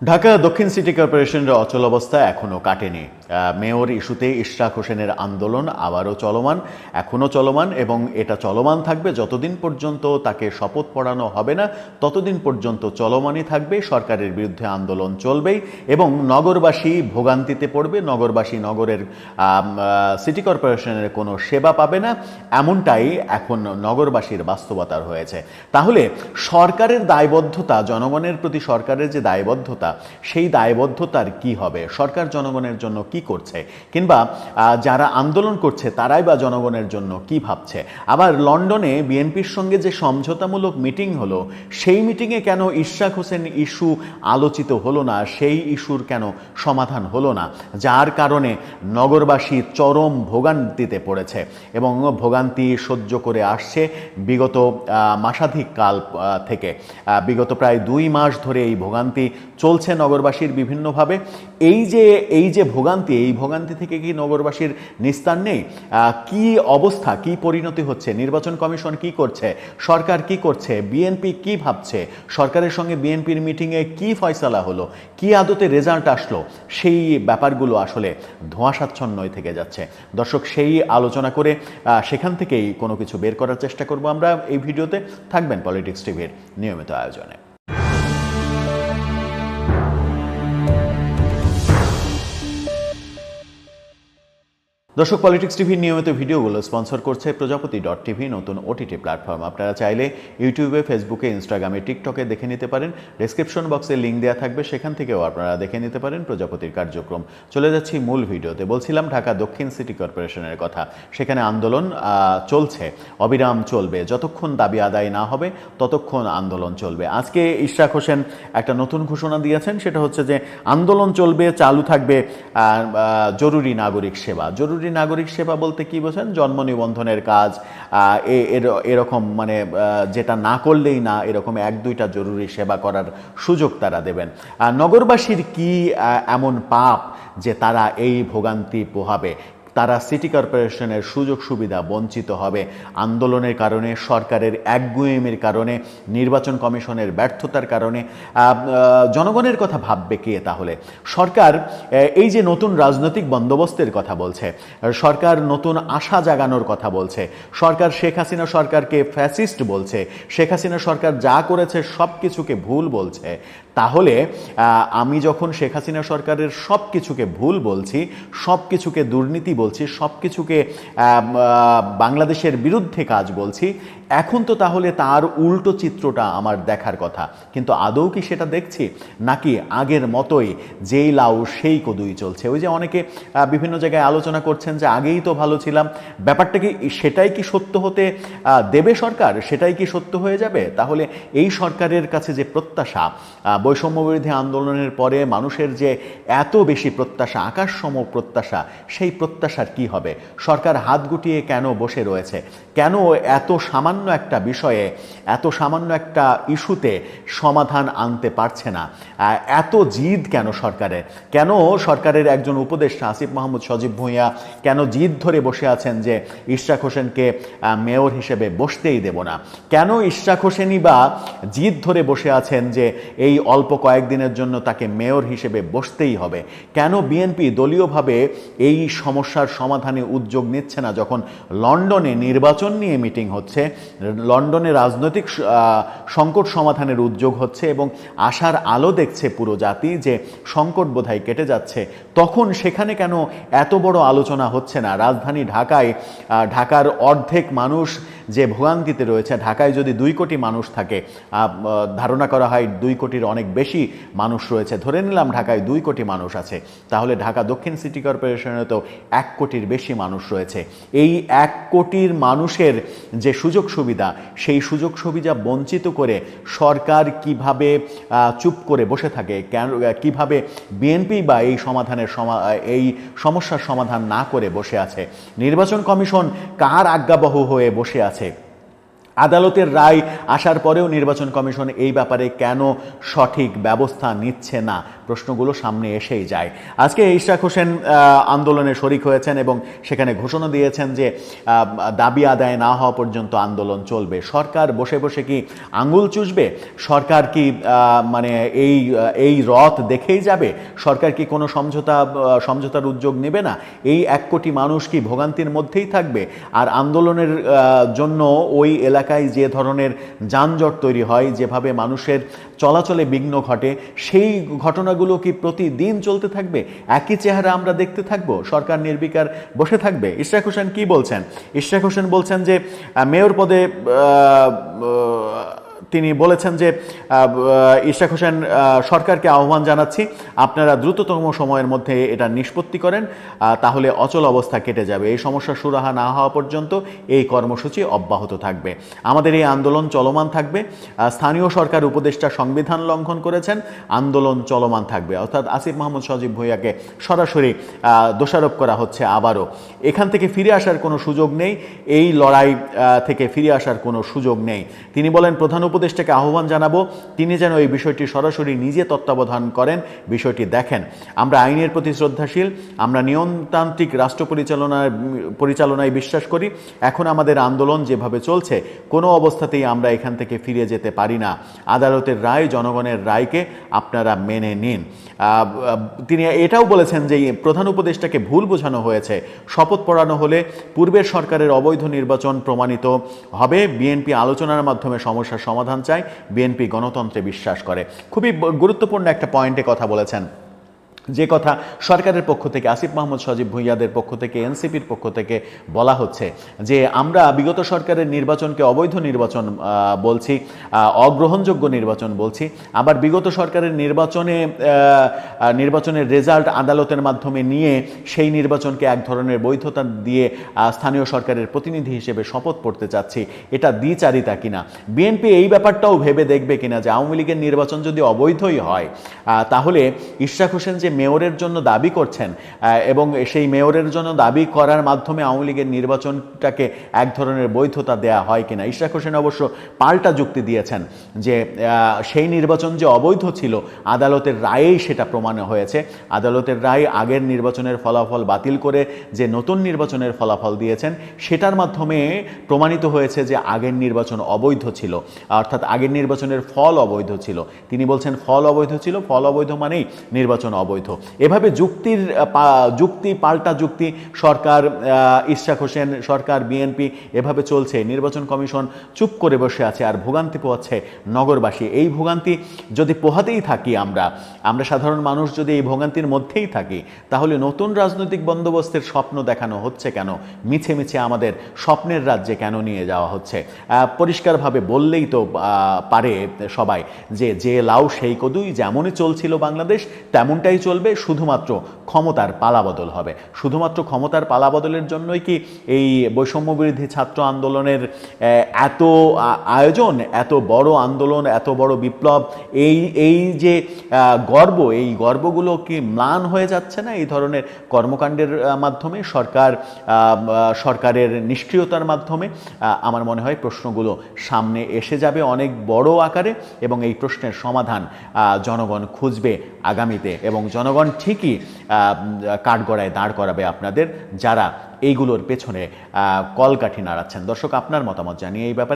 ঢাকা দক্ষিণ সিটি কর্পোরেশনের অচল অবস্থা এখনও কাটেনি। মেয়র ইস্যুতে ইশরাক হোসেনের আন্দোলন আবারও চলমান, এখনও চলমান এবং এটা চলমান থাকবে যতদিন পর্যন্ত তাকে শপথ পড়ানো হবে না, ততদিন পর্যন্ত চলমানই থাকবে, সরকারের বিরুদ্ধে আন্দোলন চলবেই এবং নগরবাসী ভোগান্তিতে পড়বে, নগরবাসী নগরের সিটি কর্পোরেশনের কোনো সেবা পাবে না, এমনটাই এখন নগরবাসীর বাস্তবতার হয়েছে। তাহলে সরকারের দায়বদ্ধতা, জনগণের প্রতি সরকারের যে দায়বদ্ধতা, সেই দায়বদ্ধতার কি হবে? সরকার জনগণের জন্য কি করছে? কিংবা যারা আন্দোলন করছে, তারাই বা জনগণের জন্য কি ভাবছে? আবার লন্ডনে বিএনপির সঙ্গে যে সমঝোতামূলক মিটিং হলো, সেই মিটিংয়ে কেন ইশরাক হোসেন ইস্যু আলোচিত হলো না? সেই ইস্যুর কেন সমাধান হলো না? যার কারণে নগরবাসী চরম ভোগান্তিতে পড়েছে এবং ভোগান্তি সহ্য করে আসছে বিগত মাসাধিক কাল থেকে। বিগত প্রায় দুই মাস ধরে এই ভোগান্তি চলছে নগরবাসীর বিভিন্নভাবে। এই যে এই যে ভোগান্তি এই ভোগান্তি থেকে কি নগরবাসীর নিস্তার নেই? কি অবস্থা? কি পরিণতি হচ্ছে? নির্বাচন কমিশন কি করছে? সরকার কি করছে? বিএনপি কি ভাবছে? সরকারের সঙ্গে বিএনপির মিটিংয়ে কি ফয়সালা হলো? কি আদতে রেজাল্ট আসলো? সেই ব্যাপারগুলো আসলে ধোঁয়াশাচ্ছন্নই থেকে যাচ্ছে। দর্শক, সেই আলোচনা করে সেখান থেকেই কোনো কিছু বের করার চেষ্টা করব আমরা এই ভিডিওতে। থাকবেন পলিটিক্স টিভির নিয়মিত আয়োজনে। দর্শক পলিটিক্স টিভির নিয়মিত ভিডিওগুলো স্পন্সর করছে প্রজাপতি ডট টিভি নতুন ওটিটি প্ল্যাটফর্ম আপনারা চাইলে ইউটিউবে ফেসবুকে ইনস্টাগ্রামে টিকটকে দেখে নিতে পারেন। ডেসক্রিপশন বক্সে লিঙ্ক দেওয়া থাকবে, সেখান থেকেও আপনারা দেখে নিতে পারেন প্রজাপতির কার্যক্রম। চলে যাচ্ছি মূল ভিডিওতে। বলছিলাম ঢাকা দক্ষিণ সিটি কর্পোরেশনের কথা। সেখানে আন্দোলন চলছে। অবিরাম চলবে। যতক্ষণ দাবি আদায় না হবে, ততক্ষণ আন্দোলন চলবে। আজকে ইশরাক হোসেন একটা নতুন ঘোষণা দিয়েছেন। সেটা হচ্ছে যে, আন্দোলন চলবে, চালু থাকবে জরুরি নাগরিক সেবা। জরুরি নাগরিক সেবা বলতে কি বোঝেন? জন্ম নিবন্ধনের কাজ এরকম মানে যেটা না করলেই না এরকম এক, দুইটা জরুরি সেবা করার সুযোগ তারা দেবেন। নগরবাসীর কি এমন পাপ যে তারা এই ভোগান্তি পোহাবে? তারা সিটি কর্পোরেশনের সুযোগ সুবিধা বঞ্চিত হবে। আন্দোলনের কারণে, সরকারের একগুয়েমির কারণে, নির্বাচন কমিশনের ব্যর্থতার কারণে। জনগণের কথা ভাববে কে তাহলে? সরকার এই যে নতুন রাজনৈতিক বন্দোবস্তের কথা বলছে সরকার নতুন আশা জাগানোর কথা বলছে। সরকার শেখ হাসিনা সরকারকে ফ্যাসিস্ট বলছে। শেখ হাসিনা সরকার যা করেছে, সব কিছুকে ভুল বলছে। তাহলে আমি যখন শেখ হাসিনা সরকারের সব কিছুকে ভুল বলছি, সব কিছুকে দুর্নীতি বলছি সব কিছুকে বাংলাদেশের বিরুদ্ধে কাজ বলছি। এখন তো তাহলে তার উল্টো চিত্রটা আমার দেখার কথা। কিন্তু আদৌ কি সেটা দেখছি? নাকি আগের মতোই যেই লাউ সেই কদুই চলছে? ওই যে অনেকে বিভিন্ন জায়গায় আলোচনা করছেন যে আগেই তো ভালো ছিলাম। ব্যাপারটা কি সেটাই কি সত্য হতে দেবে সরকার? সেটাই কি সত্য হয়ে যাবে? তাহলে এই সরকারের কাছে যে প্রত্যাশা আহ, বৈষম্য বিরোধী আন্দোলনের পরে মানুষের যে এত বেশি প্রত্যাশা আকাশসম প্রত্যাশা সেই প্রত্যাশার কি হবে? সরকার হাত গুটিয়ে কেন বসে রয়েছে? কেন এত সামান্য একটা বিষয়ে, এত সামান্য একটা ইস্যুতে সমাধান আনতে পারছে না? এত জিদ কেন সরকারের? কেন সরকারের একজন উপদেষ্টা আসিফ মাহমুদ সজীব ভূঁইয়া কেন জিদ ধরে বসে আছেন যে ইশরাক হোসেনকে মেয়র হিসেবে বসতেই দেব না? কেন ইশরাক হোসেনই বা জিদ ধরে বসে আছেন যে এই অল্প কয়েকদিনের জন্য তাকে মেয়র হিসেবে বসতেই হবে? কেন বিএনপি দলীয়ভাবে এই সমস্যার সমাধানে উদ্যোগ নিচ্ছে না যখন লন্ডনে নির্বাচন নিয়ে মিটিং হচ্ছে। লন্ডনে রাজনৈতিক সংকট সমাধানের উদ্যোগ হচ্ছে এবং আশার আলো দেখছে পুরো জাতি যে সংকট বোধহয় কেটে যাচ্ছে। তখন সেখানে কেন এত বড় আলোচনা হচ্ছে না? রাজধানী ঢাকায় ঢাকার অর্ধেক মানুষ যে ভোগান্তিতে রয়েছে, ঢাকায় যদি দুই কোটি মানুষ থাকে ধারণা করা হয় দুই কোটির অনেক বেশি মানুষ রয়েছে। ধরে নিলাম ঢাকায় দুই কোটি মানুষ আছে। তাহলে ঢাকা দক্ষিণ সিটি কর্পোরেশনে তো এক কোটির বেশি মানুষ রয়েছে। এই এক কোটির মানুষের যে সুযোগ সুবিধা, সেই সুযোগ সুবিধা বঞ্চিত করে সরকার কীভাবে চুপ করে বসে থাকে, কেন কীভাবে বিএনপি বা এই সমাধানের সমা এই সমস্যার সমাধান না করে বসে আছে? নির্বাচন কমিশন কার আজ্ঞাবহ হয়ে বসে আছে? আদালতের রায় আসার পরেও নির্বাচন কমিশন এই ব্যাপারে কেন সঠিক ব্যবস্থা নিচ্ছে না? প্রশ্নগুলো সামনে এসেই যায়। আজকে ইশরাক হোসেন আন্দোলনে শরিক হয়েছেন এবং সেখানে ঘোষণা দিয়েছেন যে দাবি আদায় না হওয়া পর্যন্ত আন্দোলন চলবে। সরকার বসে বসে কি আঙ্গুল চুষবে? সরকার কি মানে এই এই রথ দেখেই যাবে? সরকার কি কোনো সমঝোতা সমঝোতার উদ্যোগ নেবে না? এই এক কোটি মানুষ কি ভোগান্তির মধ্যেই থাকবে? আর আন্দোলনের জন্য ওই এলাকায় যে ধরনের যানজট তৈরি হয়, যেভাবে মানুষের চলাচলে বিঘ্ন ঘটে, সেই ঘটনাগুলো কি প্রতিদিন চলতে থাকবে? একই চেহারা আমরা দেখতে থাকব? সরকার নির্বিকার বসে থাকবে? ইশরাক হোসেন কি বলছেন? ইশরাক হোসেন বলছেন যে মেয়র পদে তিনি বলেছেন যে আহ, হোসেন সরকারকে আহ্বান জানাচ্ছি আপনারা দ্রুততম সময়ের মধ্যে এটা নিষ্পত্তি করেন তাহলে অচল অবস্থা কেটে যাবে। এই সমস্যার সুরাহা না হওয়া পর্যন্ত এই কর্মসূচি অব্যাহত থাকবে। আমাদের এই আন্দোলন চলমান থাকবে। স্থানীয় সরকার উপদেষ্টা সংবিধান লঙ্ঘন করেছেন আন্দোলন চলমান থাকবে। অর্থাৎ আসিফ মাহমুদ সজীব ভুইয়াকে সরাসরি দোষারোপ করা হচ্ছে আবারও। এখান থেকে ফিরে আসার কোনো সুযোগ নেই এই লড়াই থেকে ফিরে আসার কোনো সুযোগ নেই। তিনি বলেন প্রধান উপদেষ্টাকে আহ্বান জানাব। তিনি যেন এই বিষয়টি সরাসরি নিজে তত্ত্বাবধান করেন, বিষয়টি দেখেন। আমরা আইনের প্রতি শ্রদ্ধাশীল, আমরা নিয়মতান্ত্রিক রাষ্ট্র পরিচালনার পরিচালনায় বিশ্বাস করি। এখন আমাদের আন্দোলন যেভাবে চলছে, কোনো অবস্থাতেই আমরা এখান থেকে ফিরে যেতে পারি না। আদালতের রায়, জনগণের রায়কে আপনারা মেনে নিন। তিনি এটাও বলেছেন যে প্রধান উপদেষ্টাকে ভুল বোঝানো হয়েছে। শপথ পড়ানো হলে পূর্বের সরকারের অবৈধ নির্বাচন প্রমাণিত হবে। বিএনপি আলোচনার মাধ্যমে সমস্যার সমাধান চায় বিএনপি গণতন্ত্রে বিশ্বাস করে। খুবই গুরুত্বপূর্ণ একটা পয়েন্টে কথা বলেছেন। যে কথা সরকারের পক্ষ থেকে, আসিফ মাহমুদ সজীব ভুইয়াদের পক্ষ থেকে, এনসিপির পক্ষ থেকে বলা হচ্ছে যে আমরা বিগত সরকারের নির্বাচনকে অবৈধ নির্বাচন বলছি অগ্রহণযোগ্য নির্বাচন বলছি। আবার বিগত সরকারের নির্বাচনে নির্বাচনের রেজাল্ট আদালতের মাধ্যমে নিয়ে সেই নির্বাচনকে এক ধরনের বৈধতা দিয়ে স্থানীয় সরকারের প্রতিনিধি হিসেবে শপথ পড়তে চাচ্ছি। এটা দ্বিচারিতা কিনা? বিএনপি এই ব্যাপারটাও ভেবে দেখবে কিনা যে আওয়ামী লীগের নির্বাচন যদি অবৈধই হয় তাহলে ইশরাক হোসেন যে মেয়রের জন্য দাবি করছেন এবং সেই মেয়রের জন্য দাবি করার মাধ্যমে আওয়ামী লীগের নির্বাচনটাকে এক ধরনের বৈধতা দেয়া হয় কিনা। ইশরাক হোসেন অবশ্য পাল্টা যুক্তি দিয়েছেন যে সেই নির্বাচন যে অবৈধ ছিল, আদালতের রায়েই সেটা প্রমাণ হয়েছে। আদালতের রায় আগের নির্বাচনের ফলাফল বাতিল করে যে নতুন নির্বাচনের ফলাফল দিয়েছেন, সেটার মাধ্যমে প্রমাণিত হয়েছে যে আগের নির্বাচন অবৈধ ছিল, অর্থাৎ আগের নির্বাচনের ফল অবৈধ ছিল। তিনি বলছেন ফল অবৈধ ছিল, ফল অবৈধ মানেই নির্বাচন অবৈধ। এভাবে যুক্তির যুক্তি পাল্টা যুক্তি সরকার আহ, ইশরাক হোসেন সরকার বিএনপি এভাবে চলছে। নির্বাচন কমিশন চুপ করে বসে আছে আর ভোগান্তি পোহাচ্ছে নগরবাসী। এই ভোগান্তি যদি পোহাতেই থাকি আমরা আমরা সাধারণ মানুষ যদি এই ভোগান্তির মধ্যেই থাকি তাহলে নতুন রাজনৈতিক বন্দোবস্তের স্বপ্ন দেখানো হচ্ছে কেন? মিছে মিছে আমাদের স্বপ্নের রাজ্যে কেন নিয়ে যাওয়া হচ্ছে? পরিষ্কারভাবে বললেই তো পারে সবাই যে যে লাউ সেই কদুই যেমনই চলছিল বাংলাদেশ তেমনটাই চলবে, শুধুমাত্র ক্ষমতার পালাবদল হবে। শুধুমাত্র ক্ষমতার পালাবদলের জন্যই কি এই বৈষম্য বিরোধী ছাত্র আন্দোলনের এত আয়োজন, এত বড় আন্দোলন, এত বড় বিপ্লব, এই এই যে গর্ব, এই গর্বগুলো কি ম্লান হয়ে যাচ্ছে না? এই ধরনের কর্মকাণ্ডের মাধ্যমে, সরকার সরকারের নিষ্ক্রিয়তার মাধ্যমে আমার মনে হয় প্রশ্নগুলো সামনে এসে যাবে অনেক বড় আকারে এবং এই প্রশ্নের সমাধান জনগণ খুঁজবে আগামীতে এবং জনগণ ঠিকই কাঠগড়ায় দাঁড় করাবে আপনাদের যারা এইগুলোর পেছনে কলকাঠি নাড়াচ্ছেন। দর্শক, আপনার মতামত জানিয়ে এই ব্যাপারে